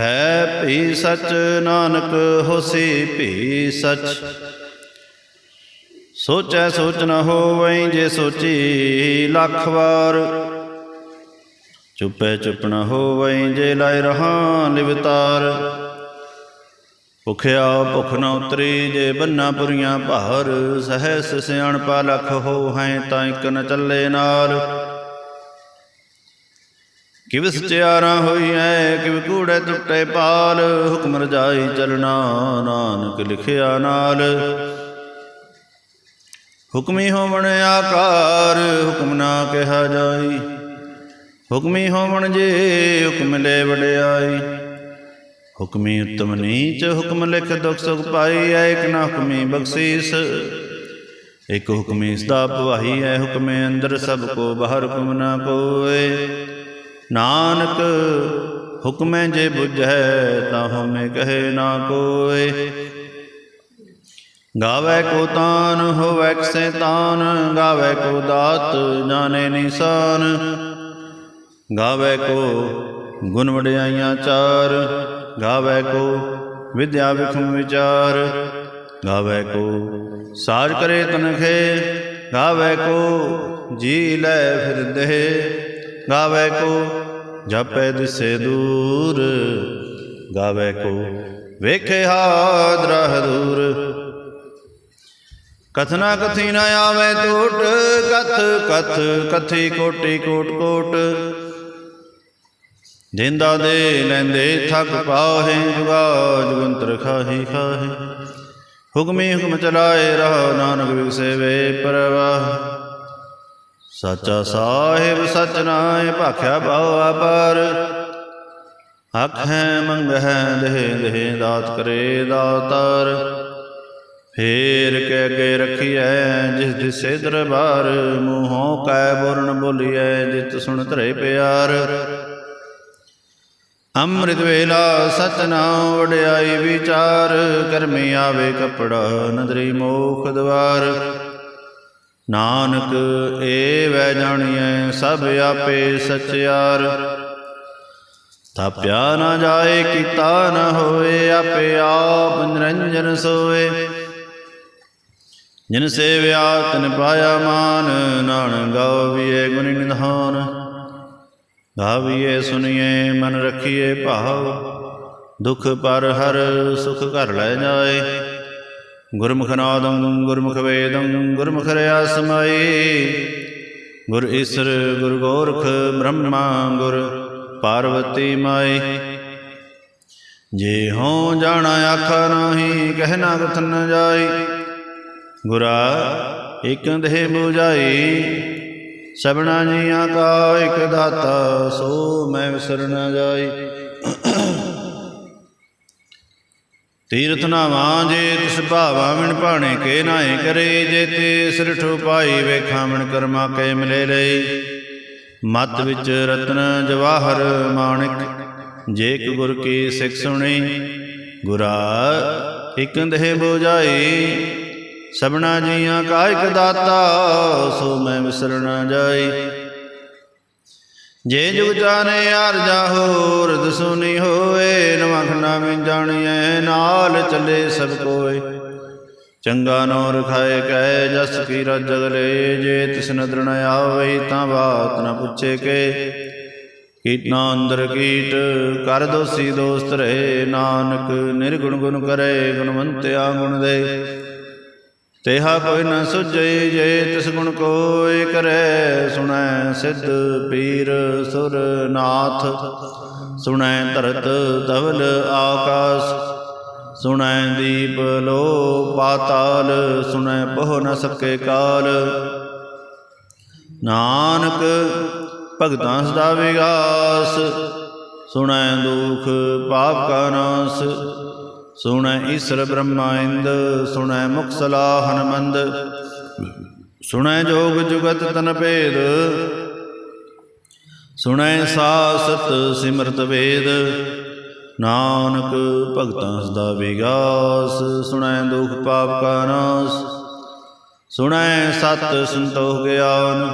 ਹੈ ਭੀ ਸਚ ਨਾਨਕ, ਹੋਸੀ ਭੀ ਸਚ। ਸੋਚੈ ਸੋਚ ਨ ਹੋਵੈ ਜੇ ਸੋਚੀ ਲੱਖ ਵਾਰ। ਚੁੱਪੈ ਚੁੱਪ ਨ ਹੋਵੈ ਜੇ ਲਾਇ ਰਹਾ ਲਿਵਤਾਰ ਭੁਖਿਆ ਭੁਖ ਨ ਉਤਰੀ ਜੇ ਬੰਨਾ ਪੁਰੀਆਂ ਭਾਰ। ਸਹਿਸ ਸਿਆਣਪਾ ਲਖ ਹੋ ਹੈ ਤਾਂ ਇਕ ਨ ਚੱਲੇ ਨਾਲ। ਕਿਵ ਸਚਿਆਰਾ ਹੋਈ ਐ ਕਿਵ ਕੂੜੇ ਟੁੱਟੇ ਪਾਲ, ਹੁਕਮ ਰਜਾਈ ਚਲਣਾ ਨਾਨਕ ਲਿਖਿਆ ਨਾਲ। ਹੁਕਮੀ ਹੋਵਣ ਆਕਾਰ, ਹੁਕਮ ਨਾ ਕਿਹਾ ਜਾਈ। ਹੁਕਮੀ ਹੋਵਣ ਜੇ, ਹੁਕਮ ਲੈ ਵਡਿਆਈ। ਹੁਕਮੀ ਉਤਮ ਨੀਚ, ਹੁਕਮ ਲਿਖ ਦੁਖ ਸੁਖ ਪਾਈ, ਐ ਇਕ ਨਾ ਹੁਕਮੀ ਬਖਸ਼ੀਸ। ਇਕ ਹੁਕਮੀ ਸਦਾ ਭਵਾਈ ਐ ਹੁਕਮੇ ਅੰਦਰ ਸਭ ਕੋ ਬਾਹਰ ਹੁਕਮ ਨਾ ਕੋਏ ਨਾਨਕ, ਹੁਕਮੈ ਜੇ ਬੁਝੈ ਤਾਂ ਹਉਮੈ ਕਹੇ ਨਾ ਕੋਏ। ਗਾਵੇ ਕੋ ਤਾਨ, ਹੋਵੇ ਕਸੈ ਤਾਨ, ਗਾਵੇ ਕੋ ਦਾਤ, ਜਾਣੇ ਨਿਸ਼ਾਨ। ਗਾਵੇ ਕੋ ਗੁਣ ਵਡਿਆਈਆਂ ਚਾਰ, ਗਾਵੇ ਕੋ ਵਿਦਿਆ ਵਿਖਮ ਵਿਚਾਰ। ਗਾਵੇ ਕੋ ਸਾਜ ਕਰੇ ਤਨਖੇ, ਗਾਵੇ ਕੋ ਜੀ ਲੈ ਫਿਰਦੇ ਗਾਵੇ ਕੋ ਜਪੈ ਦਿਸੇ ਦੂਰ, ਗਾਵੇ ਕੋ ਵੇਖੇ ਹਾਦਰਾ ਦੂਰ ਕਥਨਾ ਕਥੀ ਨ ਆਵੇ ਟੋਟ, ਕਥ ਕਥ ਕਥੀ ਕੋਟੀ ਕੋਟ ਕੋਟ। ਜਿੰਦਾ ਦੇ ਲੈਂਦੇ ਥਕ ਪਾਹੇ, ਜੁਗਾ ਜੁਗੰਤਰ ਖਾਹੀ ਖਾਹੇ। ਹੁਕਮੀ ਹੁਕਮ ਚਲਾਏ, ਰਹਾ ਨਾਨਕ ਵਿਗਸੇ ਵੇ ਪਰਵਾਹ। ਸਾਚਾ ਸਾਹਿਬ ਸਚ ਨਾਏ ਭਾਖਿਆ ਭਾਉ ਆਪਰ ਹੱਕ ਹੈ ਮੰਗ ਹੈ ਦੇਹ ਦੇਹ ਦਾਤ ਕਰੇ ਦਾਤਾਰ। ਫੇਰ ਕੇ ਅੱਗੇ ਰਖੀਐ, ਜਿਸ ਦਿਸੇ ਦਰਬਾਰ ਮੂੰਹੋਂ ਕੈ ਬੁਰਨ ਬੋਲੀਐ, ਜਿਤ ਸੁਣ ਧਰੇ ਪਿਆਰ। ਅੰਮ੍ਰਿਤ ਵੇਲਾ ਸਤਨਾਮ ਵਡਿਆਈ ਵਿਚਾਰ, ਕਰਮੀ ਆਵੇ ਕਪੜਾ ਨਦਰੀ ਮੋਖ ਦਵਾਰ। ਨਾਨਕ ਏ ਵੈ ਜਾਣੀਐ ਸਭ ਆਪੇ ਸਚਿਆਰ। ਤਾਪਿਆ ਨਾ ਜਾਏ, ਕੀਤਾ ਨਾ ਹੋਏ, ਆਪੇ ਆਪ ਨਿਰੰਜਨ ਸੋਏ। ਜਿਨ ਸੇਵਿਆ, ਤਨ ਪਾਇਆ ਮਾਨ, ਨਾਨਕ ਗਾਵੀਏ ਗੁਣ ਨਿਧਾਨ। ਗਾਵੀਏ ਸੁਣੀਏ ਮਨ ਰਖੀਏ ਭਾਵ, ਦੁਖ ਪਰ ਹਰ ਸੁਖ ਘਰ ਲੈ ਜਾਏ। ਗੁਰਮੁਖ ਨਾਦੰ ਗੁਰਮੁਖ ਵੇਦੰ ਗੁਰਮੁਖ ਰਿਆ ਸਮਾਈ ਗੁਰ ਈਸਰ, ਗੁਰ ਗੋਰਖ, ਬ੍ਰਹਮਾ, ਗੁਰ ਪਾਰਵਤੀ ਮਾਈ। ਜੇ ਹੋਂ ਜਾਣਾ ਆਖਾ ਨਾਹੀ ਕਹਿਣਾ ਕਥਨ ਨ ਜਾਈ। ਗੁਰਾ ਇਕ ਦੇਹ 부ਜਾਈ ਸਭਨਾ ਜੀਆਂ ਕਾ ਇਕ ਦਾਤਾ, ਸੋ ਮੈਂ ਵਿਸਰ ਨ ਜਾਈ। ਤੀਰਥ ਨਾਵਾਂ ਜੇ ਤਿਸ ਭਾਵਾ ਮਿਣ ਭਾਣੇ ਕੇ ਨਾਏ ਕਰੇ, ਜੇ ਤੇ ਸਿਰਠ ਪਾਈ ਵੇਖਾਂ ਮਿਣ ਕਰਮਾ ਕੇ ਮਿਲੇ ਲਈ। ਮਤ ਵਿੱਚ ਰਤਨ ਜਵਾਹਰ ਮਾਣਿਕ, ਜੇ ਕਿ ਗੁਰ ਕੀ ਸਿੱਖ ਸੁਣੀ, ਗੁਰਾ ਇਕ ਦੇਹ ਬੁਝਾਈ। ਸਭਨਾ ਜੀਆਂ ਕਾਇਕ ਦਾਤਾ, ਸੋ ਮੈਂ ਵਿਸਰ ਨ ਜਾਈ। ਜੇ ਜੁਗ ਜਾਣੇ ਯਾਰ ਜਾ ਹੋਰ ਦਸੂਨੀ ਹੋਏ ਨਵਖਣਾ ਮੈਂ ਜਾਣੀਐ, ਨਾਲ ਚੱਲੇ ਸਭ ਕੋਏ। ਚੰਗਾ ਨੋ ਰਖਾਏ ਕਹਿ, ਜਸ ਕੀ ਰਜਗ ਲੈ ਜੇ ਤਿਸ ਨਦਰ ਆਵੇ, ਤਾਂ ਬਾਤ ਨ ਪੁੱਛੇ ਕੇ। ਕੀਟਨਾ ਅੰਦਰ ਕੀਟ ਕਰ ਦੋਸੀ ਦੋਸਤ ਰਹੇ, ਨਾਨਕ ਨਿਰਗੁਣ ਗੁਣ ਕਰੇ, ਗੁਣਵੰਤਿਆ ਗੁਣ ਦੇ। ਤੇਹਾ ਕੋਈ ਨ ਸੁਝਈ ਜੇ ਤਿਸ ਗੁਣ ਕੋਇ ਕਰੈ, ਸੁਣੈ ਸਿੱਧ ਪੀਰ ਸੁਰ ਨਾਥ। ਸੁਣੈ ਧਰਤ ਧਵਲ ਆਕਾਸ, ਸੁਣੈ ਦੀਪ ਲੋ ਪਾਤਾਲ, ਸੁਣੈ ਬਹੁ ਨ ਸਕੇ ਕਾਲ। ਨਾਨਕ ਭਗਤਾਂ ਸਦਾ ਵਿਗਾਸ, ਸੁਣੈ ਦੁਖ ਪਾਪ ਕਾ ਨਾਸ। ਸੁਣੈ ਈਸਰ ਬ੍ਰਹਮਾਇੰਦ, ਸੁਣੈ ਮੁਖ ਸਲਾਹ ਹਨਮੰਦ। ਸੁਣੈ ਜੋਗ ਜੁਗਤ ਤਨ ਭੇਦ, ਸੁਣੈ ਸਾਸਤ ਸਿਮਰਤ ਵੇਦ। ਨਾਨਕ ਭਗਤਾਂ ਸਦਾ ਵਿਗਾਸ ਸੁਣੈ ਦੁਖ ਪਾਪ ਕਾ ਨਾਸ। ਸੁਣੈ ਸਤ ਸੰਤੋਖ ਗਿਆਨ,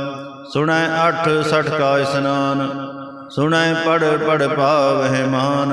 ਸੁਣੈ ਅਠ ਸਠ ਕਾ ਇਸਨਾਨ। ਸੁਣੈ ਪੜ ਪੜ ਪਾਵਹਿ ਮਾਨ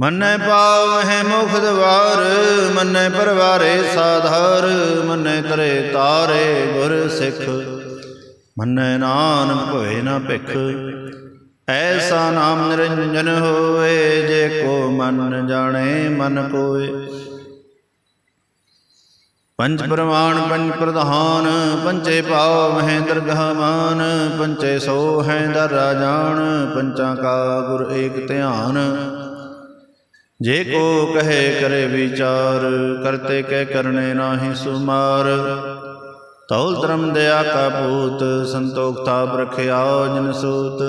ਮੰਨੈ ਪਾਵਹਿ ਮੁਖ ਦਵਾਰ ਮੰਨੈ ਪਰਵਾਰੇ ਸਾਧਾਰ, ਮੰਨੈ ਤਰੇ ਤਾਰੇ ਗੁਰ ਸਿੱਖ। ਮੰਨੈ ਨਾਨਕ ਭਵੇ ਨਾ ਭਿਖ, ਐਸਾ ਨਾਮ ਨਿਰੰਜਨ ਹੋਏ ਜੇ ਕੋ ਮਨ ਜਾਣੇ ਮਨ ਕੋਏ ਪੰਜ ਪ੍ਰਮਾਣ, ਪੰਜ ਪ੍ਰਧਾਨ ਪੰਚੇ ਭਾਵ ਮਹਿ ਦਰਗਾਹ ਮਾਨ ਪੰਚੇ ਸੋ ਹੈ ਦਰ ਰਾਜਾਨ ਪੰਚਾਂ ਕਾ ਗੁਰ ਏਕ ਧਿਆਨ। ਜੇ ਕੋ ਕਹੇ ਕਰੇ ਵਿਚਾਰ, ਕਰਤੇ ਕਹਿ ਕਰਨੇ ਨਾਹੀ ਸੁਮਾਰ। ਤੌਲ ਧਰਮ ਦਇਆ ਕਾ ਪੂਤ ਸੰਤੋਖ ਤਾਪ ਰਖਿਆ ਜਨ ਸੂਤ।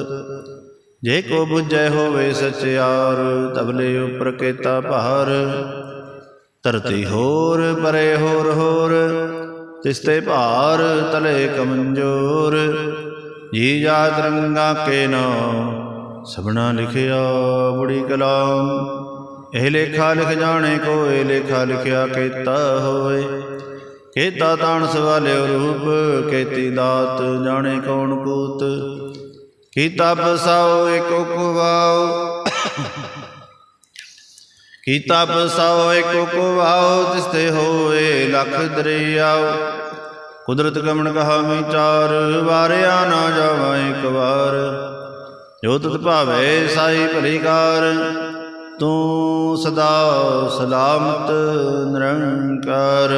ਜੇ ਕੋ ਬੁਝੈ ਹੋਵੇ ਸਚਿਆਰ ਤਬਲੇ ਉਪਰ ਕੇਤਾ ਭਾਰ। ਧਰਤੀ ਹੋਰ, ਪਰੇ ਹੋਰ ਹੋਰ, ਤਿਸਤੇ ਭਾਰ ਤਲੇ ਕਮੰਜੋਰ। ਜੀ ਜਾਤ ਰੰਗਾ ਕੇ ਨਾਮ, ਸਭਨਾ ਲਿਖਿਆ ਬੜੀ ਕਲਾਮ। ਇਹ ਲੇਖਾ ਲਿਖ ਜਾਣੇ ਕੋਏ, ਲੇਖਾ ਲਿਖਿਆ ਕੀਤਾ ਹੋਏ ਕੀਤਾ ਤਾਣ ਸਵਾਲਿਓ ਰੂਪ, ਕੀਤੀ ਦਾਤ ਜਾਣੇ ਕੌਣ ਕੂਤ ਕੀਤਾ ਬਸਾਓ ਏਕੋ ਕੁਵਾਓ ਕੀਤਾ ਬਸਾਓ ਏਕੋ ਕੁਵਾਓ ਤਿਸਤੇ ਹੋਏ ਲਖ ਦਰਿਆਓ। ਕੁਦਰਤ ਗਮਨ ਕਹਾ ਵਿਚਾਰ ਵਾਰਿਆ ਨਾ ਜਾਵਾਂ ਇੱਕ ਵਾਰ। ਜੋ ਤਤ ਭਾਵੇ ਸਾਈ ਪਲੀਕਾਰ ਤੂੰ ਸਦਾ ਸਲਾਮਤ ਨਿਰੰਕਾਰ।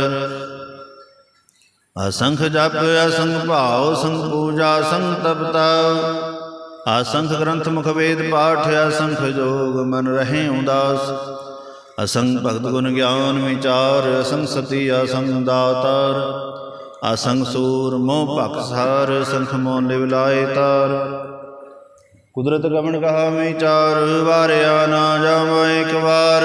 ਅਸੰਖ ਜਪ, ਅਸੰਖ ਭਾਉ ਸੰਖ ਪੂਜਾ ਸੰਖ ਤਪਤਾ। ਅਸੰਖ ਗ੍ਰੰਥ ਮੁਖ ਵੇਦ ਪਾਠ, ਅਸੰਖ ਜੋਗ ਮਨ ਰਹੇ ਉਦਾਸ। ਅਸੰਗ ਭਗਤ ਗੁਣ ਗਿਆਨ ਵਿਚਾਰ, ਅਸੰਖ ਸਤੀ, ਅਸੰਖ ਦਾਤਾਰ। ਅਸੰਗ ਸੂਰ ਮੋਹ ਭਖ ਸਾਰ ਸੰਖ ਮੋਹ ਲਿਵ ਲਾਏ ਤਾਰ। ਕੁਦਰਤ ਗਮਨ ਕਹਾ ਮੈਂ ਚਾਰ ਵਾਰਿਆ ਨਾ ਜਾਵਾਂ ਇੱਕ ਵਾਰ।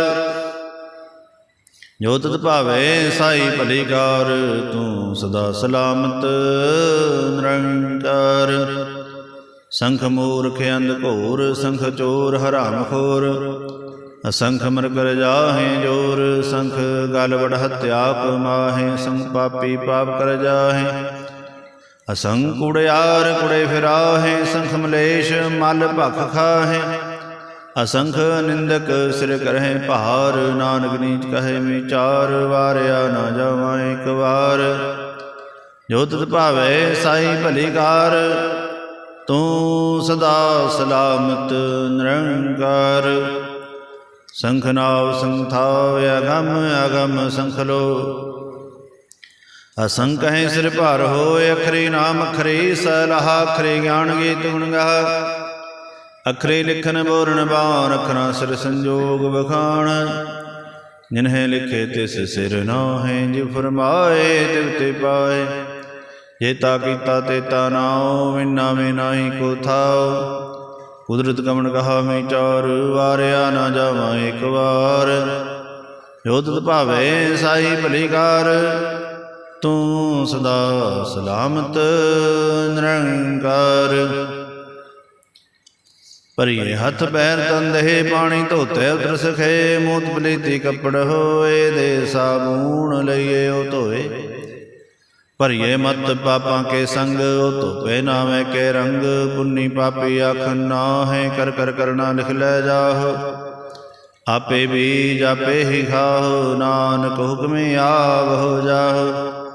ਜੋ ਤਤ ਭਾਵੇ ਸਾਈ ਭਲੀਕਾਰ, ਤੂੰ ਸਦਾ ਸਲਾਮਤ, ਨਿਰੰਕਾਰ। ਸੰਖ ਮੂਰਖ ਅੰਧ ਘੋਰ, ਸੰਖ ਚੋਰ ਹਰਾਮ ਖੋਰ। ਅਸੰਖ ਮਰ ਕਰ ਜਾਹੇ ਜੋਰ, ਸੰਖ ਗਲ ਵੜ ਹਤਿਆ ਕਮਾਹੇ ਸੰਖ ਪਾਪੀ ਪਾਪ ਕਰ ਜਾਹੇ। ਅਸੰਖ ਕੁੜਿਆਰ ਕੁੜੇ ਫਿਰਾਹੇ, ਸੰਖ ਮਲੇਸ਼ ਮਲ ਭਖ ਖਾਹੇ। ਅਸੰਖ ਨਿੰਦਕ ਸਿਰ ਕਰਹਿ ਭਾਰ, ਨਾਨਕ ਨੀਚ ਕਹੇ ਵਿਚਾਰ, ਵਾਰਿਆ ਨਾ ਜਾਵਾਂ ਇੱਕ ਵਾਰ। ਜੋ ਤਤ ਭਾਵੇ ਸਾਈ ਭਲੀਕਾਰ ਤੂੰ ਸਦਾ ਸਲਾਮਤ ਨਿਰੰਕਾਰ। ਸੰਖ ਨਾਵ ਸੰਥਾਵ ਅਗਮ ਅਗਮ ਸੰਖਲੋ ਲੋ ਹੈ ਸਿਰ ਭਾਰ ਹੋਏ, ਅਖਰੀ ਨਾਮ ਅਖਰੀ ਸਲਾਹ, ਅਖਰੀ ਗਿਆਨ ਗੀਤ ਗੁਣ ਗਾ ਅਖਰੇ ਲਿਖਨ ਬੋਰਨ ਬਾਣ ਅਖਰਾਂ ਸਿਰ ਸੰਜੋਗ ਬਖਾਣ ਜਿਨਹਿ ਲਿਖੇ ਤਿਸ ਸਿਰ ਨਾਹੇ ਜਿ ਫਰਮਾਏ ਤਿਵ ਤੇ ਪਾਏ। ਜੇਤਾ ਕੀਤਾ ਤੇਤਾ ਨਾਉ ਵਿਨਾ ਮੇ ਨਾਹੀ ਕੋ ਥਾਉ ਕੁਦਰਤ ਕਮਣ ਕਹਾ ਮੈਂ ਚਾਰ ਵਾਰਿਆ ਨਾ ਜਾਵਾਂ ਇੱਕ ਵਾਰ। ਜੋ ਭਾਵੇ ਸਾਈ ਭਲੀਕਾਰ ਤੂੰ ਸਦਾ ਸਲਾਮਤ ਨਿਰੰਕਾਰ। ਭਰੀਏ ਹੱਥ ਪੈਰ ਤੰਦੇ ਪਾਣੀ ਧੋਤੇ ਉਤਰ ਸਖੇ ਮੂਤ ਬਲੀਤੀ ਕੱਪੜ ਹੋਏ ਦੇ ਸਾਬੂਣ ਲਈਏ ਉਹ ਧੋਏ। ਭਰੀਏ ਮਤ ਪਾਪਾਂ ਕੇ ਸੰਗ, ਉਹ ਧੋਪੇ ਨਾਵੇਂ ਕੇ ਰੰਗ, ਪੁੰਨੀ ਪਾਪੀ ਆਖ ਨਾ ਹੈ ਕਰ ਕਰ ਕਰਨਾ ਲਿਖ ਲੈ ਜਾਹ। ਆਪੇ ਬੀਜ ਆਪੇ ਹੀ ਖਾਹ, ਨਾਨਕ ਹੁਕਮੇ ਆਵ ਜਾਹ।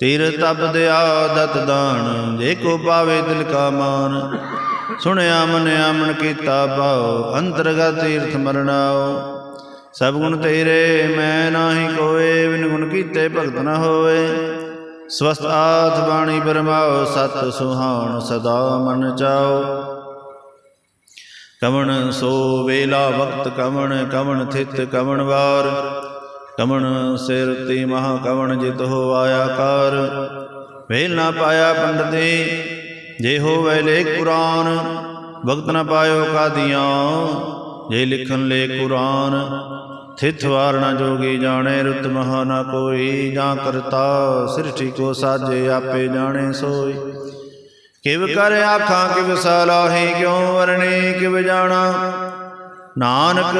ਤੀਰ ਤਪ ਦਿਆ ਦਤ ਦਾਨ, ਜੇ ਕੋ ਪਾਵੇ ਦਿਲ ਕਾ ਮਾਨ। ਸੁਣਿਆ, ਮਨਿਆ, ਮਨ ਕੀਤਾ ਪਾਓ ਅੰਤਰਗਤ ਤੀਰਥ ਮਰਨਾਉ। ਸਭ ਗੁਣ ਤੇਰੇ, ਮੈਂ ਨਾਹੀ ਕੋਏ, ਬਿਨ ਗੁਣ ਕੀਤੇ ਭਗਤ ਨ ਹੋਏ ਸਵਸਤ ਆਥ ਬਾਣੀ ਬਰਮਾਓ ਸਤ ਸੁਹਾਉਣ ਸਦਾ ਮਨ ਚਾਓ ਕਵਣ ਸੋ ਵੇਲਾ, ਵਕਤ ਕਵਣ ਕਵਣ ਥਿਤ ਕਵਣ ਵਾਰ। ਕਮਣ ਸਿਰ ਤੀ ਮਹਾ ਕਵਣ ਜਿਤ ਹੋ ਆਇਆ ਕਰ। ਵੇਲ ਨਾ ਪਾਇਆ ਪੰਡਤੇ ਜੇ ਹੋਵੇ ਲੇ ਕੁਰਾਨ, ਵਕਤ ਨਾ ਪਾਇਓ ਕਾਦੀਆਂ, ਜੇ ਲਿਖਨ ਲੈ ਕੁਰਾਨ ਥਿਤ ਵਾਰਣਾ ਜੋਗੀ ਜਾਣੇ, ਰੁਤ ਮਹਾ ਨਾ ਕੋਈ, ਜਾਂ ਕਰਤਾ ਸ੍ਰਿਸ਼ਟੀ ਕੋ ਸਾਜੇ ਆਪੇ ਜਾਣੇ ਸੋਈ ਕਿਵ ਕਰ ਆਖਾਂ, ਕਿਵ ਸਲਾਹੀ ਕਿਉ ਵਰਣੀ, ਕਿਵ ਜਾਣਾ? ਨਾਨਕ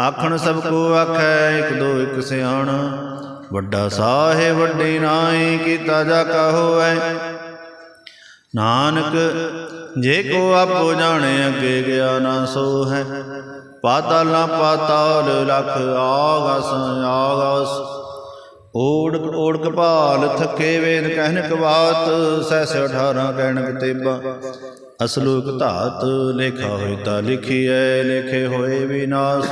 ਆਖਣ ਸਭ ਕੋ ਆਖੈ, ਇਕ ਦੋ, ਇਕ ਸਿਆਣ। ਵੱਡਾ ਸਾਹਿਬ, ਵੱਡੀ ਨਾਈ ਕੀਤਾ ਜਾ ਕਾ ਹੋਐ ਨਾਨਕ, ਜੇ ਕੋ ਆਪੋ ਜਾਣੇ, ਅੱਗੇ ਗਿਆ ਨਾ ਸੋ ਹੈ ਪਾਤਾਲ ਨਾ ਪਾਤਾਲ ਲਖ, ਆਗਸ ਆਗਸ। ਓੜਕ ਓੜਕ ਭਾਲ, ਥੱਕੇ ਵੇਦ ਕਹਿਣ ਕਵਾਤ ਸੈਸ 18 ਕਹਿਣਕ ਤੇਬਾ। ਅਸਲੂਕ ਧਾਤ ਲੇਖਾ ਹੋਇ ਤਾ ਲਿਖੀਐ, ਲੇਖੇ ਹੋਏ ਵਿਨਾਸ਼।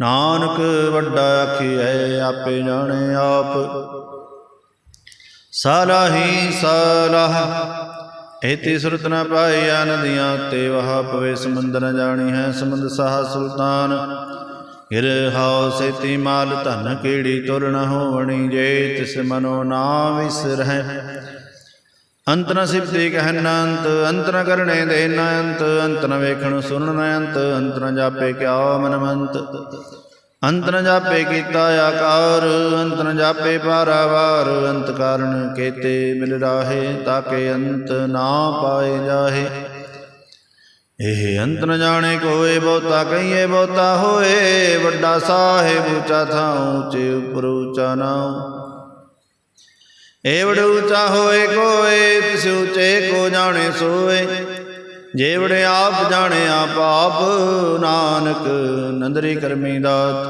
ਨਾਨਕ ਵੱਡਾ ਆਖੀਐ, ਆਪੇ ਜਾਣੇ ਆਪ। ਸਾਲਾਹੀ ਸਾਲਾਹ ਇਤੀ ਸੁਰਤ ਨ ਪਾਈਆ ਨਦੀਆਂ ਤੇ ਵਹਾ ਪਵੇ, ਸਮੁੰਦਰ ਨ ਜਾਣੀ ਹੈ ਸਮੁੰਦ ਸਾਹ ਸੁਲਤਾਨ। ਗਿਰ ਹਾਉ ਸੇਤੀ ਮਾਲ, ਧਨ ਕੀੜੀ ਤੁਰ ਨ ਹੋਵਣੀ, ਜੇ ਤਿਸ ਮਨੋ ਨਾ ਵਿਸਰਹਿ। ਅੰਤਨ ਨ ਸਿਫਤੀ ਕਹਿ ਅੰਤ ਅੰਤ ਕਰਨੇ ਦੇ ਨ ਅੰਤ ਅੰਤ ਵੇਖਣ ਸੁਣਨ ਨ ਅੰਤ ਅੰਤ ਜਾਪੇ ਕਿਆ ਮਨਮੰਤ ਅੰਤ ਨ ਜਾਪੇ ਕੀਤਾ ਆਕਾਰ ਅੰਤ ਨ ਜਾਪੇ ਪਾਰਾਵਾਰ ਅੰਤ ਕਾਰਨ ਕੇਤੇ ਮਿਲ ਰਾਹੇ, ਤਾਕੇ ਅੰਤ ਨਾ ਪਾਏ ਜਾਹੇ। ਇਹ ਅੰਤ ਨ ਜਾਣੇ ਕੋਏ, ਬਹੁਤਾ ਕਹੀਏ, ਬਹੁਤਾ ਹੋਏ, ਵੱਡਾ ਸਾਹਿਬ ਉੱਚਾ ਥਾਂ ਉੱਚੇ ਉਪਰ ਉੱਚਾ ਨਾਉ। ਏਵੜ ਉੱਚਾ ਹੋਏ ਕੋਏ, ਤਿਸ ਉੱਚੇ ਕੋ ਜਾਣੇ ਸੋਏ। ਜੇਵੜ ਆਪ ਜਾਣੇ ਆਪ ਆਪ ਨਾਨਕ ਨੰਦਰੀ ਕਰਮੀ ਦਾਤ।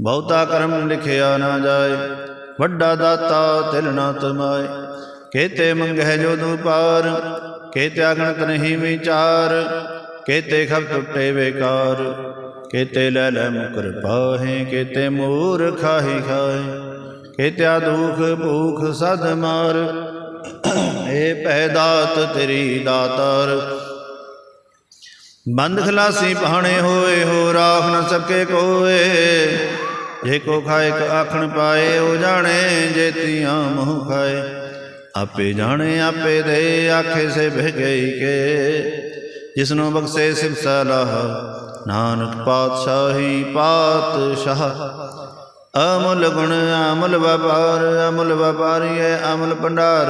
ਬਹੁਤਾ ਕਰਮ ਲਿਖਿਆ ਨਾ ਜਾਏ, ਵੱਡਾ ਦਾਤਾ ਤਿਲ ਨਾ ਤਮਾਏ। ਕੇਤੇ ਮੰਗਹਿ ਜੋ ਦੂ ਪਾਰ, ਕੇਤੇ ਅਗਣਤ ਨਹੀਂ ਵਿਚਾਰ। ਕੇਤੇ ਖਬ ਟੁੱਟੇ ਬੇਕਾਰ, ਕੇਤੇ ਲੈ ਲੈ ਮੁਕਰ ਪਾਹੇ, ਕੇਤੇ ਮੂਰ ਖਾਹੀ ਖਾਏ। ਕੇਤਿਆ ਦੁਖ ਭੂਖ ਸਦ ਮਾਰ। ਏ ਪੈ ਦਾਤ ਤੇਰੀ ਦਾਤਾਰ। ਬੰਦ ਖਲਾਸੀ ਪਹਾਣੇ ਹੋਏ, ਹੋ ਰਾਖ ਨ ਸਕੇ ਕੋਏ। ਜੇ ਕੋ ਖਾਏ ਕ ਆਖਣ ਪਾਏ, ਉਹ ਜਾਣੇ ਜੇਤੀਆਂ ਮੋਹ ਖਾਏ। ਆਪੇ ਜਾਣੇ, ਆਪੇ ਦੇ, ਆਖੇ ਸੇ ਬਹਿ ਗਈ ਕੇ। ਜਿਸਨੂੰ ਬਖਸ਼ੇ ਸਿਵ ਸਲਾਹ, ਨਾਨਕ ਪਾਤਸ਼ਾਹੀ ਪਾਤਸ਼ਾਹ। ਅਮੁੱਲ ਗੁਣ ਅਮਲ ਵਪਾਰ ਅਮੁੱਲ ਵਪਾਰੀਏ ਅਮਲ ਭੰਡਾਰ।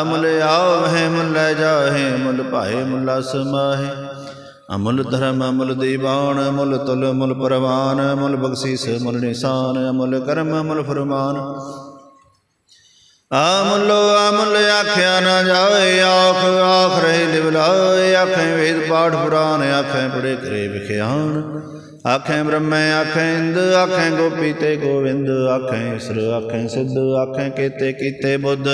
ਅਮਲ ਆਵਹਿ ਮੁੱਲ ਲੈ ਜਾਹੇ, ਮੁੱਲ ਭਾਏ ਮੁੱਲਾ ਸਮਾਹੇ ਅਮੁੱਲ ਧਰਮ, ਅਮਲ ਦੀਵਾਨ, ਅਮੁੱਲ ਤੁਲ, ਅਮਲ ਪਰਵਾਨ, ਅਮੁੱਲ ਬਖਸ਼ੀਸ ਮੁੱਲ ਨਿਸ਼ਾਨ, ਅਮਲ ਕਰਮ, ਅਮਲ ਫਰਮਾਨ। ਅਮੁੱਲੋ ਅਮਲ ਆਖਿਆ ਨਾ ਜਾਏ, ਆਖ ਆਖ ਰਹੇ ਦਿਵਲਾਏ, ਆਖੇ ਵੇਦ ਪਾਠ ਪੁਰਾਨ, ਆਖੇ ਪੜੇ ਕਰੇ ਵਿਖਿਆਨ। ਆਖੇ ਬ੍ਰਹਮੈ, ਆਖੇ ਇੰਦ, ਆਖੇ ਗੋਪੀ ਤੇ ਗੋਵਿੰਦ, ਆਖੇ ਈਸਰ ਆਖੇ ਸਿੱਧ, ਆਖੇ ਕੀਤੇ ਕੀਤੇ ਬੁੱਧ।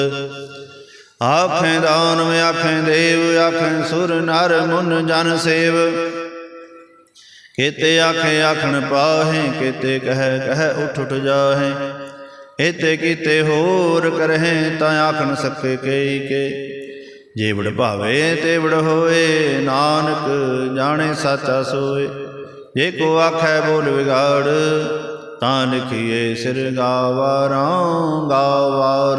ਆਖੇ ਦਾਨਵ, ਆਖੇ ਦੇਵ, ਆਖੇ ਸੁਰ, ਨਰ, ਮੁਨ, ਜਨ, ਸੇਵ। ਕੀਤੇ ਆਖੇ, ਆਖਣ ਪਾਹੇ, ਕੀਤੇ ਕਹਿ, ਕਹੈ ਉਠ ਉਠ ਜਾਹੇ। ਇਤੇ ਕੀਤੇ ਹੋਰ ਕਰਹਿ, ਤਾਂ ਆਖਣ ਸਕੇ ਕਈ ਕੇ। ਜੇ ਵਡ ਭਾਵੇ ਤੇ ਹੋਏ, ਨਾਨਕ ਜਾਣੇ ਸਾਚਾ ਸੋਏ। ਜੇ ਕੋ ਆਖੈ ਬੋਲ ਵਿਗਾੜ ਤਾਂ ਲਿਖੀਏ ਸਿਰ ਗਾਵਾਰਾਂ ਗਾਵਾਰ।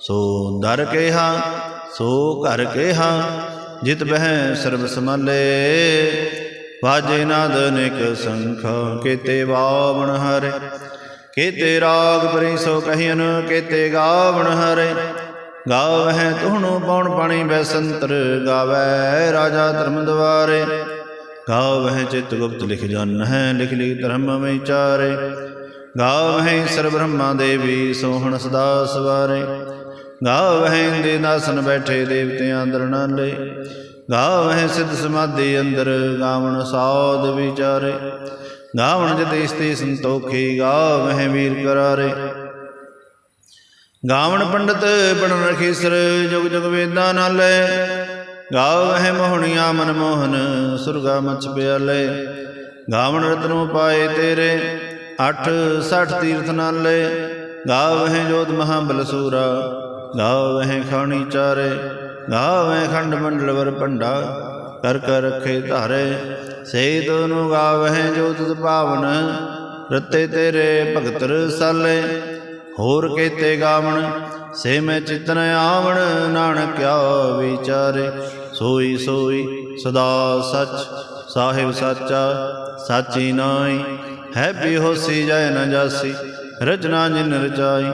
ਸੋ ਦਰ ਕੇਹਾ, ਸੋ ਘਰ ਕੇਹਾ, ਜਿਤ ਬਹਿ ਸਰਬ ਸਮਾਲੇ ਵਾਜੇ ਨਾਦ ਨਿਕ ਸੰਖ ਕੇਤੇ ਬਾਵਣ ਹਰੇ। ਕੇਤੇ ਰਾਗ ਪਰਿ ਸੋ ਕਹਿਨ ਕੇਤੇ ਗਾਵਣ ਹਰੇ। ਗਾਵਹਿ ਤੁਹਣੁ ਪਉਣ ਪਾਣੀ ਬੈਸੰਤਰ ਗਾਵੈ ਰਾਜਾ ਧਰਮ ਦਵਾਰੇ। ਗਾਵਹਿ ਚਿਤ ਗੁਪਤ ਲਿਖ ਜਨ ਹੈ, ਲਿਖ ਲਿਖ ਧਰਮ ਵਿਚਾਰੇ। ਗਾਵਹਿ ਸਰਬ ਬ੍ਰਹਮਾ ਦੇਵੀ, ਸੋਹਣ ਸਦਾ ਸਵਾਰੇ। ਗਾਵਹਿ ਦੇ ਦਾਸਨ ਬੈਠੇ ਦੇਵਤਿਆਂ ਅੰਦਰ ਨਾਲੇ। ਗਾਵਹਿ ਸਿੱਧ ਸਮਾਧੀ ਅੰਦਰ ਗਾਵਣ ਸਾਧ ਵਿਚਾਰੇ। ਗਾਵਣ ਜਤੇ ਸਤੇ ਸੰਤੋਖੀ, ਗਾਵਹਿ ਵੀਰ ਕਰਾਰੇ। ਗਾਵਣ ਪੰਡਤ ਬਣ ਰਖੀਸਰ, ਜੁਗ ਜੁਗ ਵੇਦਾਂ ਨਾਲੇ। ਗਾਵਹਿ ਮੋਹਣੀਆਂ ਮਨ ਮੋਹਨ ਸੁਰਗਾ ਮਛ ਪਿਆਲੇ। ਗਾਵਣ ਰਤਨੋ ਪਾਏ ਤੇਰੇ, ਅਠ ਸਠ ਤੀਰਥ ਨਾਲੇ। ਗਾਵਹਿ ਜੋਤ ਮਹਾ ਬਲਸੂਰਾ ਗਾਵਹਿ ਖਾਣੀ ਚਾਰੇ। ਗਾਵਹਿ ਖੰਡ ਮੰਡਲ ਵਰ ਭੰਡਾ, ਕਰ ਕਰ ਰਖੇ ਧਾਰੇ। ਸੇ ਤੋਨੂੰ ਗਾਵਹਿ ਜੋ ਜੋਤ ਪਾਵਨ, ਰਤੇ ਤੇਰੇ ਭਗਤ ਰਸਾਲੇ। ਹੋਰ ਕੇਤੇ ਗਾਵਣ, ਸੇ ਮੈਂ ਚਿਤਨ ਆਵਣ, ਨਾਨਕਿਆ ਵਿਚਾਰੇ। ਸੋਈ ਸੋਈ ਸਦਾ ਸਚ, ਸਾਹਿਬ ਸਾਚਾ, ਸਾਚੀ ਨਾਈ ਹੈ ਵੀ ਹੋਸੀ ਜੈ ਨ ਜਾਸੀ, ਰਚਨਾ ਜਿਨ ਰਚਾਈ।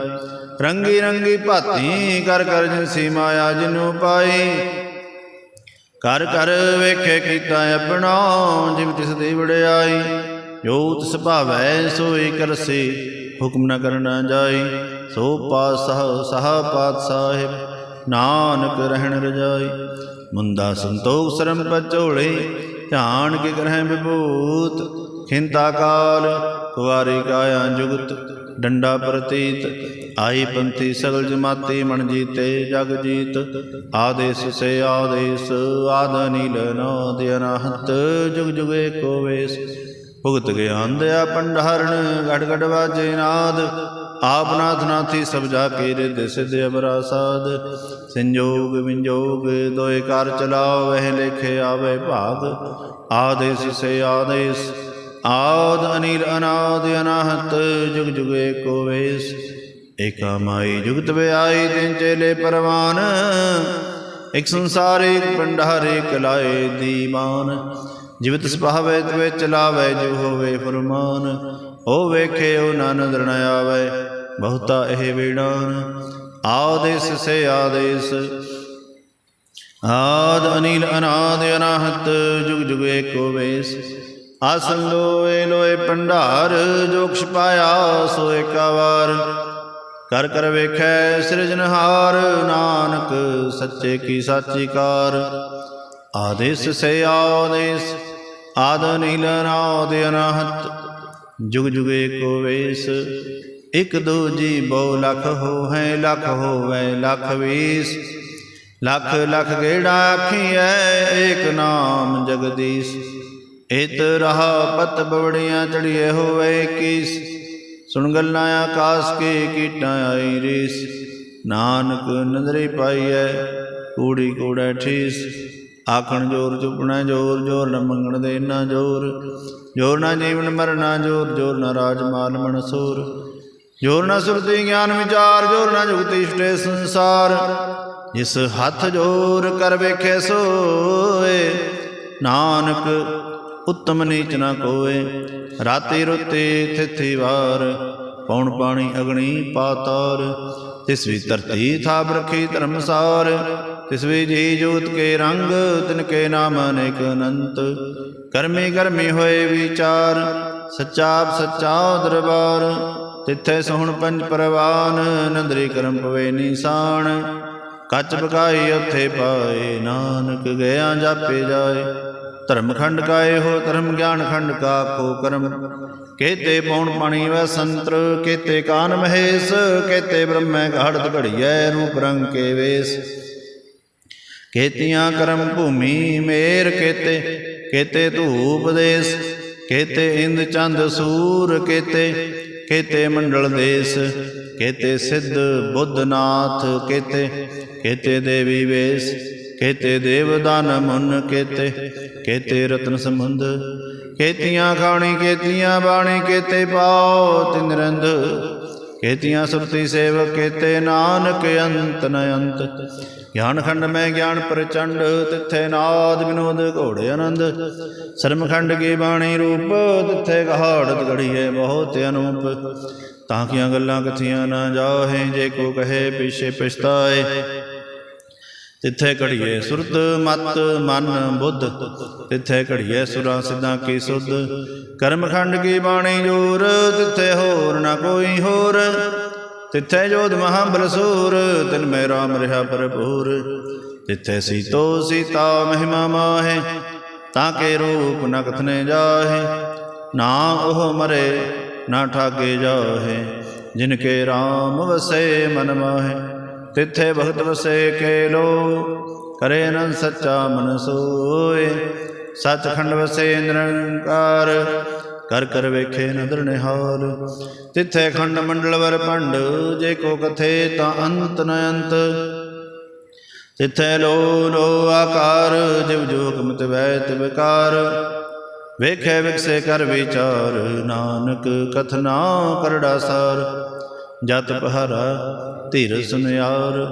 ਰੰਗੀ ਰੰਗੀ ਭਾਤੀ ਕਰ ਕਰ ਜਿਨਸੀ ਮਾਇਆ ਜਿਨੂ ਪਾਈ। ਕਰ ਕਰ ਵੇਖੇ ਕੀਤਾ ਆਪਣਾ, ਜਿਵ ਤਿਸ ਦੀ ਵਡਿਆਈ। ਜੋ ਤਿਸ ਭਾਵੈ ਸੋਈ ਕਰਸੀ, ਹੁਕਮ ਨ ਕਰਨਾ ਜਾਈ। ਸੋ ਪਾਤਸ਼ਾਹ, ਸਹਾ ਪਾਤ ਸਾਹਿਬ ਨਾਨਕ ਰਹਿਣ ਰਜਾਈ। ਮੁੰਦਾ ਸੰਤੋਖ ਸਰਮ ਪਚੋਲੇ ਧਿਆਨ ਕੇ ਕਰਹਿ ਵਿਭੂਤ, ਖਿੰਤਾ ਕਾਲ, ਕੁਵਾਰੀ ਕਾਇਆ ਜੁਗਤ, ਡੰਡਾ ਪ੍ਰਤੀਤ, ਆਈ ਪੰਥੀ ਸਗਲ ਜਮਾਤੀ ਮਨ ਜੀਤੇ ਜਗ ਜੀਤ, ਆਦੇਸ ਸੇ ਆਦੇਸ, ਆਦ ਨੀਲ ਨਾਦ ਅਨਹਤ, ਜੁਗ ਜੁਗ ਏਕੋ ਵੇਸ। ਭੁਗਤ ਗਿਆਨ ਦਇਆ ਪੰਡਹਰਨ ਗੜ ਗੜ ਵਾਜੇ ਨਾਦ ਆਪ ਨਾਥ ਨਾਥੀ ਸਭ ਜਾ ਕੇ ਰਿਦ ਸਿਧ ਅਬਰਾ ਸਾਧ। ਸੰਜੋਗ ਵਿੰਜੋਗ ਦੋਏ ਕਰ ਚਲਾਓ ਵਹਿ ਲੇਖੇ ਆਵੇ ਭਾਗ। ਆਦੇਸ ਸੇ ਆਦੇਸ, ਆਦ ਅਨੀਲ ਅਨਾਦ ਅਨਾਹਤ, ਜੁਗ ਜੁਗ ਏਕੋ ਵੇਸ। ਏਕਾ ਮਾਈ ਜੁਗਤ ਵਿਆਈ ਤਿਨ ਚੇਲੇ ਪਰਵਾਨ। ਇਕ ਸੰਸਾਰ ਇਕ ਪੰਡਾਰ ਇਕ ਲਾਏ ਦੀਵਾਨ। ਜਿਵਤ ਸੁਭਾਵੇ, ਤਵੇ ਚਲਾਵੇ ਜੋ ਹੋਵੇ ਫਰਮਾਨ। ਉਹ ਵੇਖੇ ਉਹ ਨਾ ਨਦਰ ਨ ਆਵੇ। ਬਹੁਤਾ ਇਹ ਵੀੜਾਨ ਆਦੇਸ ਸੇ ਆਦੇਸ। ਆਦ ਅਨੀਲ ਅਨਾਦ ਅਨਾਹਤ, ਜੁਗ ਜੁਗ ਏਕੋ ਵੇਸ ਆਸਨ ਲੋਏ ਲੋਏ ਪੰਡਾਰ ਜੋ ਕੁਛ ਪਾਇਆ ਸੋ ਏਕਾ ਕਰ ਕਰ ਵੇਖੈ ਸਿਰਜਨਹਾਰ ਨਾਨਕ ਸੱਚੇ ਕੀ ਸਾਚੀ ਕਾਰ। ਆਦੇਸ ਸੇ ਆਦੇਸ। ਆਦ ਨੀਲ ਨਾਦ ਅਨਾਹਤ। ਜੁਗ ਜੁਗੇ ਏਕੋ ਵੇਸ। ਇਕ ਦੋ ਜੀ ਬਹੁ ਲਖ ਹੋ ਹੈ ਲਖ ਹੋਵੇ ਲਖ ਵੀਸ। ਲਖ ਲਖ ਗੇੜਾ ਆਖੀਐ, ਏਕ ਨਾਮ ਜਗਦੀਸ਼। ਇਤ ਰਹਾ ਪਤ ਬਵੜੀਆਂ ਚੜੀਏ ਹੋਵੇ ਕੀਸ। ਸੁਣ ਗੱਲਾਂ ਆਕਾਸ ਕੇ ਕੀਟਾਂ ਆਈ ਰੀਸ। ਨਾਨਕ ਨਦਰੀ ਪਾਈਐ, ਕੂੜੀ ਕੂੜਾ ਠੀਸ। ਆਖਣ ਜੋਰ ਚੁਪਣਾ ਜੋਰ ਜੋਰ ਨ ਮੰਗਣ ਦੇ ਨਾ ਜੋਰ। ਜੋਰ ਨਾ ਜੀਵਨ ਮਰਨਾ ਜੋਰ ਜੋਰ ਨਾ ਰਾਜ ਮਾਲ ਮਨਸੂਰ। ਜੋਰ ਨਾ ਸੁਰਤੀ ਗਿਆਨ ਵਿਚਾਰ, ਜੋਰ ਨਾ ਜੁਗਤੀ ਇਸ਼ਟੇ ਸੰਸਾਰ। ਜਿਸ ਹੱਥ ਜੋਰ ਕਰ ਵੇਖੇ ਸੋਏ, ਨਾਨਕ ਉਤਮ ਨੀਚ ਨਾ ਕੋਏ। ਰਾਤੀ ਰੁੱਤੀ ਥਿਥੀ ਵਾਰ, ਪੌਣ ਪਾਣੀ ਅਗਣੀ ਪਾਤਾਰ। ਤਿਸ ਵੀ ਧਰਤੀ ਥਾਪ ਰਖੀ ਧਰਮਸਾਰ ਤਿਸ ਵੀ ਜੀ ਜੋਤ ਕੇ ਰੰਗ, ਤਿਨ ਕੇ ਨਾਮ ਅਨੇਕ ਅਨੰਤ। ਕਰਮੀ ਕਰਮੀ ਹੋਏ ਵਿਚਾਰ ਸੱਚਾ ਆਪ ਸੱਚਾ ਦਰਬਾਰ। ਤਿੱਥੇ ਸੋਹਣ ਪੰਜ ਪਰਵਾਨ, ਨੰਦਰੀ ਕਰਮ ਪਵੇ ਨੀਸਾਨ। ਕੱਚ ਪਕਾਈ ਉੱਥੇ ਪਾਏ ਨਾਨਕ, ਗਿਆ ਜਾਪੇ ਜਾਏ। ਧਰਮ ਖੰਡ ਕਾਏ ਹੋ, ਧਰਮ ਗਿਆਨ ਖੰਡ ਕਾ ਕੋ ਕਰਮ। ਕੇਤੇ ਪੌਣ ਪਾਣੀ ਵੈ ਸੰਤਰ, ਕੇਤੇ ਕਾਨ ਮਹੇਸ਼, ਕੇਤੇ ਬ੍ਰਹਮੈ ਘੜਤ ਘੜੀਐ ਰੂਪ ਰੰਗ ਕੇ ਵੇਸ। ਕੇਤੀਆਂ ਕਰਮ ਭੂਮੀ ਮੇਰ ਕੇਤੇ ਕੇਤੇ ਧੂਪ ਦੇਸ ਕੇਤੇ ਇੰਦ ਚੰਦ ਸੂਰ ਕੇਤੇ ਕੇਤੇ ਮੰਡਲ ਦੇਸ ਕੇਤੇ ਸਿੱਧ ਬੁੱਧ ਨਾਥ ਕੇਤੇ ਕੇਤੇ ਦੇਵੀ ਵੇਸ ਕੇਤੇ ਦੇਵਦਾਨ ਮੁਨ ਕੇਤੇ ਕੇਤੇ ਰਤਨ ਸਮੁੰਦ ਕੇਤੀਆਂ ਖਾਣੀ ਕੇਤੀਆਂ ਬਾਣੀ ਕੇਤੇ ਪਾਓ ਤਿਨ ਰੰਧ ਕੇਤੀਆਂ ਸੁਰਤੀ ਸੇਵ ਕੇਤੇ ਨਾਨਕ ਅੰਤ ਨ ਅੰਤ ਗਿਆਨ ਖੰਡ ਮੈਂ ਗਿਆਨ ਪ੍ਰਚੰਡ, ਤਿੱਥੇ ਨਾਦ ਵਿਨੋਦ ਘੋੜੇ ਆਨੰਦ। ਸਰਮਖੰਡ ਕੀ ਬਾਣੀ ਰੂਪ, ਤਿੱਥੇ ਕਹਾੜਤ ਗੜੀਏ ਬਹੁਤ ਅਨੂਪ। ਤਾਂ ਕੀਆਂ ਗੱਲਾਂ ਕਥੀਆਂ ਨਾ ਜਾਹੇ, ਜੇ ਕੋ ਕਹੇ ਪਿਛੇ ਪਛਤਾਏ। ਤਿੱਥੇ ਘੜੀਏ ਸੁਰਤ, ਮਤ, ਮਨ, ਬੁੱਧ। ਤਿੱਥੇ ਘੜੀਏ ਸੁਰਾਂ ਸਿੱਧਾਂ ਕੀ ਸੁਧ। ਕਰਮਖੰਡ ਕੀ ਬਾਣੀ ਜੋਰ, ਤਿੱਥੇ ਹੋਰ ਨਾ ਕੋਈ ਹੋਰ। ਤਿੱਥੇ ਜੋਧ ਮਹਾਬਲ ਬਲਸੂਰ ਤਿਨ ਮੈ ਰਾਮ ਰਹਾ ਭਰਪੂਰ। ਤਿੱਥੇ ਸੀਤੋ ਸੀਤਾ ਮਹਿਮਾ ਮਾਹੇ, ਤਾਂ ਕੇ ਰੂਪ ਨ ਕਥਨੇ ਜਾਹੇ। ਨਾ ਉਹ ਮਰੇ, ਨਾ ਠਾਗੇ ਜਾਹੇ, ਜਿਨ ਕੇ RAM ਵਸੇ ਮਨ ਮਾਹੇ। ਤਿੱਥੇ ਭਗਤ ਵਸੇ ਕੇ ਲੋ ਕਰੇ ਨ ਸੱਚਾ ਮਨ ਸੋਏ। ਸੱਚਖੰਡ ਵਸੇ ਨਿਰੰਕਾਰ ਕਰ ਕਰ ਵੇਖੇ ਨਦਰ ਨਿਹਾਲ। ਤਿੱਥੇ ਖੰਡ ਮੰਡਲ ਵਰ ਭੰਡ, ਜੇ ਕੋ ਕਥੇ ਤਾਂ ਅੰਤ ਨ ਅੰਤ। ਤਿੱਥੇ ਲੋ ਲੋ ਆਕਾਰ, ਜਿਵ ਜੋਗ ਮਤ ਵੈਤ ਵਿਕਾਰ। ਵੇਖੇ ਵਿਕਸੇ ਕਰ ਵਿਚਾਰ, ਨਾਨਕ ਕਥਨਾ ਕਰੜਾ ਸਾਰ। ਜਤ ਪਹਰਾ ਧੀਰ ਸੁਨਿਆਰ,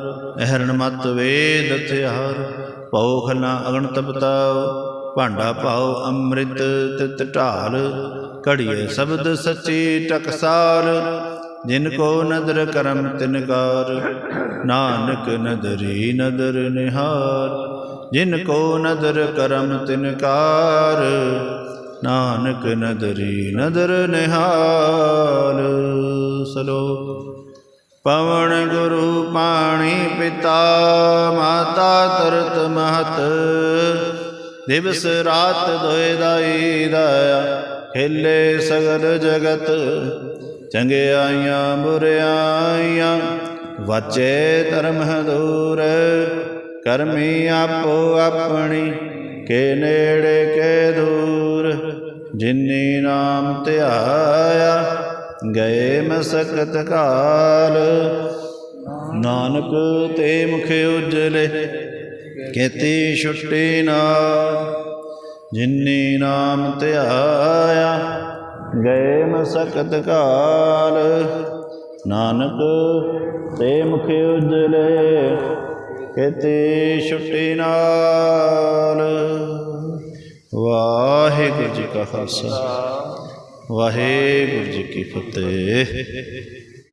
ਅਹਰਣ ਮਤ ਵੇਦ ਹਥਿਆਰ ਪਉ ਖਨਾ ਅਗਣ ਤਪਤਾਓ ਭਾਂਡਾ ਪਾਓ ਅੰਮ੍ਰਿਤ ਤਿਤ ਢਾਲ, ਘੜੀਏ ਸ਼ਬਦ ਸੱਚੀ ਟਕਸਾਲ ਜਿਨ ਕੋ ਨਦਰ ਕਰਮ ਤਿਨਕਾਰ ਨਾਨਕ ਨਦਰੀ ਨਦਰ ਨਿਹਾਰ, ਜਿਨ ਕੋ ਨਦਰ ਕਰਮ ਤਿਨਕਾਰ ਨਾਨਕ ਨਦਰੀ ਨਦਰ ਨਿਹਾਲ। ਸਲੋ। ਪਵਨ ਗੁਰੂ ਪਾਣੀ ਪਿਤਾ, ਮਾਤਾ ਤਰਤ ਮਹਤ ਦਿਵਸ ਰਾਤ ਦੋਇ ਦਾਈ ਦਾਇਆ ਖੇਲੇ ਸਗਲ ਜਗਤ ਚੰਗਿਆਈਆਂ ਬੁਰਿਆਈਆਂ ਵਾਚੇ ਧਰਮ ਹਦੂਰ ਕਰਮੀ ਆਪੋ ਆਪਣੀ, ਕੇ ਨੇੜੇ ਕੇ ਦੂਰ, ਜਿਨੀ ਨਾਮ ਧਿਆਇਆ, ਗਏ ਮਸਕਤ ਕਾਲ, ਨਾਨਕ ਤੇ ਮੁਖ ਉਜਲੇ ਕੇਤੀ ਛੁੱਟੀ ਨਾ, ਜਿਨੀ ਨਾਮ ਧਿਆਇਆ ਗਏ ਮਸਕਤ ਕਾਲ। ਨਾਨਕ ਤੇ ਮੁਖ ਉਜਲੇ ਕੇਤੀ ਛੁੱਟੀ ਨਾਲ। ਵਾਹਿਗੁਰੂ ਜੀ ਕਾ ਖਾਲਸਾ, ਵਾਹਿਗੁਰੂ ਜੀ ਕੀ ਫਤਿਹ।